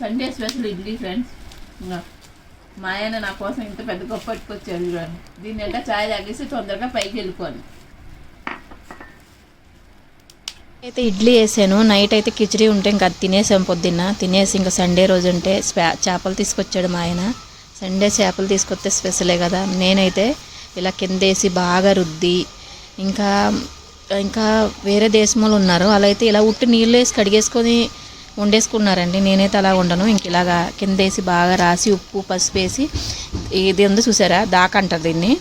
Sunday special idli friends మా ఆయన నా కోసం ఇంత పెద్ద గొప్ప పట్టుకొచ్చాడు చూడండి. దీన్ని ఎలా చాయ్ తాగేసి తొందరగా పైకి వెళ్ళిపోను అయితే ఇడ్లీ వేసాను. నైట్ అయితే కిచడీ ఉంటే ఇంకా అది తినేసాం పొద్దున్న. తినేసి ఇంకా సండే రోజు ఉంటే చేపలు తీసుకొచ్చాడు మా ఆయన. సండే చేపలు తీసుకొస్తే స్పెషలే కదా. నేనైతే ఇలా కిందేసి బాగా రుద్ది. ఇంకా ఇంకా వేరే దేశంలో ఉన్నారు. అలా అయితే ఇలా ఉట్టి నీళ్ళు వేసి కడిగేసుకొని వండేసుకున్నారండి. నేనైతే అలా ఉండను ఇంక ఇలాగా కిందేసి బాగా రాసి ఉప్పు పసుపు వేసి ఇది ఉందో చూసారా? దాకా అంటారు దీన్ని.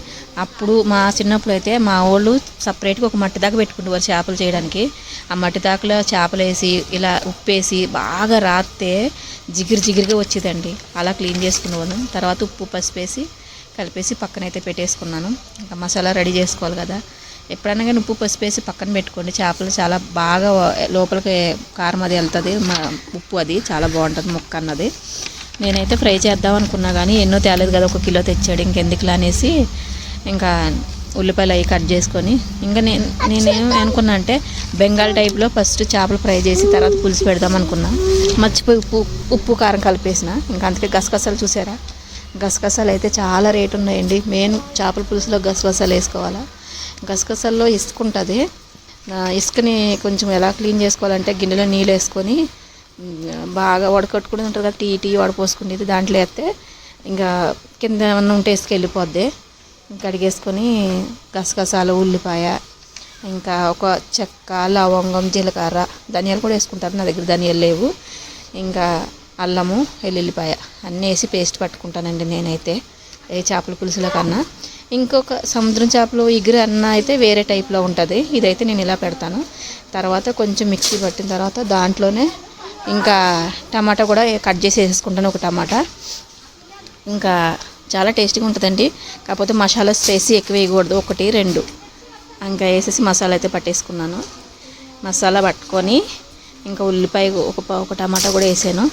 అప్పుడు మా చిన్నప్పుడు అయితే మా వాళ్ళు సపరేట్గా ఒక మట్టి దాకా పెట్టుకుంటారు చేపలు చేయడానికి. ఆ మట్టి దాకలో చేపలు వేసి ఇలా ఉప్పు వేసి బాగా రాస్తే జిగిరి జిగిరిగా వచ్చేదండి. అలా క్లీన్ చేసుకున్నాను తర్వాత ఉప్పు పసుపు వేసి కలిపేసి పక్కనైతే పెట్టేసుకున్నాను. ఇంకా మసాలా రెడీ చేసుకోవాలి కదా. ఎప్పుడైనా కానీ ఉప్పు పసుపు వేసి పక్కన పెట్టుకోండి. చేపలు చాలా బాగా లోపలికి కారం అది వెళ్తుంది. ఉప్పు అది చాలా బాగుంటుంది ముక్క అన్నది. నేనైతే ఫ్రై చేద్దాం అనుకున్నా కానీ ఎన్నో తేలేదు కదా ఒక కిలో తెచ్చాడు ఇంకెందుకులా అనేసి ఇంకా ఉల్లిపాయలు అవి కట్ చేసుకొని ఇంకా నేను నేనేం అనుకున్నా అంటే బెంగాల్ టైప్లో ఫస్ట్ చేపలు ఫ్రై చేసి తర్వాత పులుసు పెడదాం అనుకున్నా. మర్చిపోయి ఉప్పు ఉప్పు కారం కలిపేసిన. ఇంకా అందుకే గసగసాలు చూసారా? గసగసాలు అయితే చాలా రేటు ఉన్నాయండి. మెయిన్ చేపల పులుసులో గసగసాలు వేసుకోవాలా? గసగసల్లో ఇసుక ఉంటుంది ఇసుకని కొంచెం ఎలా క్లీన్ చేసుకోవాలంటే గిన్నెలో నీళ్ళు వేసుకొని బాగా వడకట్టుకుని ఉంటుంది కదా టీ టీ వడపోసుకునేది దాంట్లో వేస్తే ఇంకా కింద ఏమన్నా ఉంటే ఇసుక వెళ్ళిపోద్ది కడిగేసుకొని గసగసాలు ఉల్లిపాయ ఇంకా ఒక చెక్క లవంగం జీలకర్ర ధనియాలు కూడా వేసుకుంటారు. నా దగ్గర ధనియాలు లేవు. ఇంకా అల్లము వెల్లుల్లిపాయ అన్నీ వేసి పేస్ట్ పట్టుకుంటానండి నేనైతే. ఏ చేపల పులుసుల కన్నా. ఇంకొక సముద్రం చేపలు ఇగురు అన్న అయితే వేరే టైప్లో ఉంటుంది. ఇదైతే నేను ఇలా పెడతాను. తర్వాత కొంచెం మిక్సీ పట్టిన తర్వాత దాంట్లోనే ఇంకా టమాటా కూడా కట్ చేసి వేసుకుంటాను ఒక టమాటా. ఇంకా చాలా టేస్టీగా ఉంటుందండి. కాకపోతే మసాలా వేసి ఎక్కువ వేయకూడదు. ఒకటి రెండు. ఇంకా వేసేసి మసాలా అయితే పట్టేసుకున్నాను. మసాలా పట్టుకొని ఇంకా ఉల్లిపాయ ఒక ఒక టమాటా కూడా వేసాను.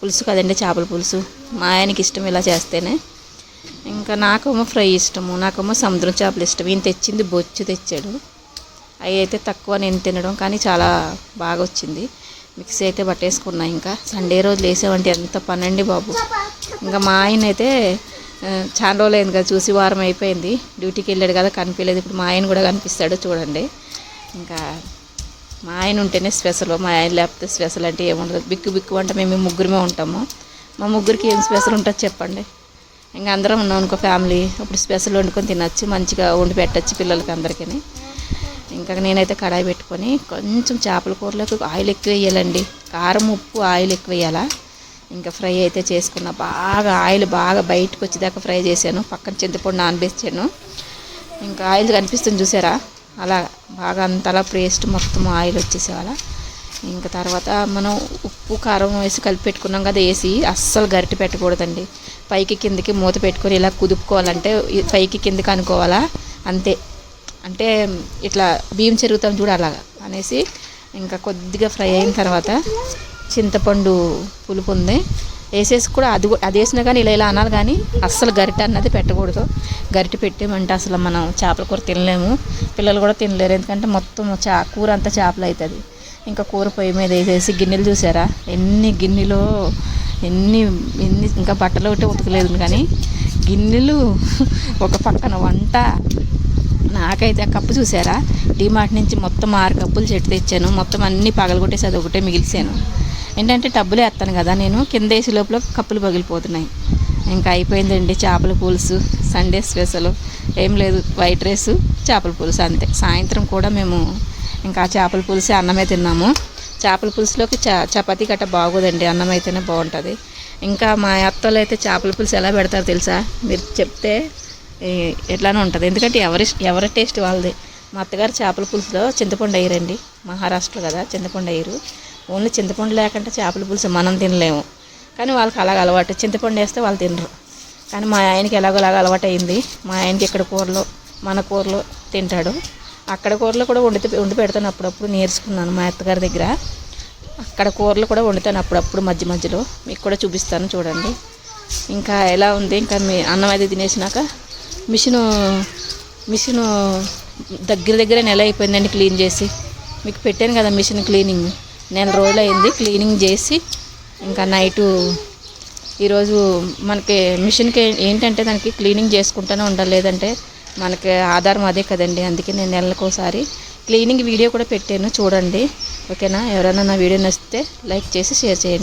పులుసు కదండి చేపల పులుసు. మా ఆయనకి ఇష్టం ఇలా చేస్తేనే. ఇంకా నాకేమో ఫ్రై ఇష్టము నాకేమో సముద్రం చేపలు ఇష్టం. ఈయన తెచ్చింది బొచ్చు తెచ్చాడు. అవి అయితే తక్కువ నేను తినడం కానీ చాలా బాగా వచ్చింది. మిక్సీ అయితే పట్టేసుకున్నా ఇంకా. సండే రోజు లేసామంటే ఎంత పని అండి బాబు. ఇంకా మా ఆయన అయితే చాలా రోజులు అయింది కదా చూసి వారం అయిపోయింది. డ్యూటీకి వెళ్ళాడు కదా కనిపించలేదు. ఇప్పుడు మా ఆయన కూడా కనిపిస్తాడు చూడండి. ఇంకా మా ఆయన ఉంటేనే స్పెషల్. మా ఆయన లేకపోతే స్పెషల్ అంటే ఏముండదు. బిక్కు బిక్కు అంటే మేము ముగ్గురమే ఉంటాము. మా ముగ్గురికి ఏం స్పెషల్ ఉంటుంది చెప్పండి. ఇంకా అందరం ఉన్నాం అనుకో ఫ్యామిలీ అప్పుడు స్పెషల్ వండుకొని తినచ్చు మంచిగా వండి పెట్టచ్చు పిల్లలకి అందరికీ ఇంకా నేనైతే కడాయి పెట్టుకొని కొంచెం చేపల కూరలోకి ఆయిల్ ఎక్కువ వేయాలండి. కారం ఉప్పు ఆయిల్ ఎక్కువ వేయాలా? ఇంకా ఫ్రై అయితే చేసుకున్న. బాగా ఆయిల్ బాగా బయటకు వచ్చేదాకా ఫ్రై చేశాను. పక్కన చింతపండు నానబెట్టాను. ఇంకా ఆయిల్ కనిపిస్తుంది చూసారా? అలా బాగా అంతలా పేస్ట్ మొత్తం ఆయిల్ వచ్చేసేవాళ్ళ ఇంకా తర్వాత మనం ఉప్పు కారం వేసి కలిపి పెట్టుకున్నాం కదా వేసి అస్సలు గరిటె పెట్టకూడదండి. పైకి కిందకి మూత పెట్టుకొని ఇలా కుదుపుకోవాలంటే పైకి కిందకి అనుకోవాలా? అంతే. అంటే ఇట్లా బియ్యం చెరుగుతాం చూడ అలాగా అనేసి ఇంకా కొద్దిగా ఫ్రై అయిన తర్వాత చింతపండు పులుపు ఉంది. వేసేసి కూడా అది అది వేసినా కానీ ఇలా ఇలా అనాలి కానీ అస్సలు గరిటె అన్నది పెట్టకూడదు. గరిట పెట్టామంటే అసలు మనం చేపల కూర తినలేము. పిల్లలు కూడా తినలేరు. ఎందుకంటే మొత్తం చా కూర అంతా చేపలు అవుతుంది. ఇంకా కూర పొయ్యి మీద వేసేసి గిన్నెలు చూసారా? ఎన్ని గిన్నెలో ఎన్ని ఎన్ని ఇంకా బట్టలు ఒకటి ఉతకలేదు కానీ గిన్నెలు ఒక పక్కన వంట. నాకైతే ఆ కప్పు చూసారా? డిమార్ట్ నుంచి మొత్తం ఆరు కప్పులు చెట్టు తెచ్చాను. మొత్తం అన్నీ పగలగొట్టేసి అది ఒకటే మిగిల్చాను. ఏంటంటే డబ్బులు వేస్తాను కదా నేను. కింద వేసే లోపల కప్పులు పగిలిపోతున్నాయి. ఇంకా అయిపోయిందండి చేపల పులుసు. Sunday special. ఏం లేదు వైట్ రైస్ చేపల పులుసు అంతే. సాయంత్రం కూడా మేము ఇంకా చేపల పులుసు అన్నమే తిన్నాము. చేపల పులుసులోకి చపాతీ గట్ట బాగోదండి అన్నం అయితేనే బాగుంటుంది. ఇంకా మా అత్తలు అయితే చేపల పులుసు ఎలా పెడతారో తెలుసా? మీరు చెప్తే ఎట్లానే ఉంటుంది. ఎందుకంటే ఎవరి ఎవరి టేస్ట్ వాళ్ళది. మా అత్తగారు చేపల పులుసులో చింతపండు అయ్యారండి మహారాష్ట్ర కదా చింతపండు అయ్యారు ఓన్లీ చింతపండు లేకుండా చేపల పులుసు మనం తినలేము. కానీ వాళ్ళకి అలాగ అలవాటు. చింతపండు వేస్తే వాళ్ళు తినరు. కానీ మా ఆయనకి ఎలాగోలాగా అలవాటు అయింది మా ఆయనకి ఇక్కడ కూరలో మన కూరలో తింటాడు. అక్కడ కూరలు కూడా వండి వండి పెడతాను అప్పుడప్పుడు. నేర్చుకున్నాను మా అత్తగారి దగ్గర. అక్కడ కూరలు కూడా వండుతాను అప్పుడప్పుడు మధ్య మధ్యలో. మీకు కూడా చూపిస్తాను చూడండి. ఇంకా ఎలా ఉంది? ఇంకా మీ అన్నం అది తినేసినాక మిషను మిషను దగ్గర దగ్గర నెల అయిపోయిందండి క్లీన్ చేసి. మీకు పెట్టాను కదా మిషన్ క్లీనింగ్. నెల రోజులు అయింది క్లీనింగ్ చేసి ఇంకా నైటు ఈరోజు మనకి మిషన్కి ఏంటంటే దానికి క్లీనింగ్ చేసుకుంటూనే ఉండాలి. లేదంటే మనకి ఆధారం అదే కదండి. అందుకే నేను నెలకోసారి క్లీనింగ్ వీడియో కూడా పెట్టాను. చూడండి. ఓకేనా? ఎవరైనా నా వీడియో నచ్చితే లైక్ చేసి షేర్ చేయండి.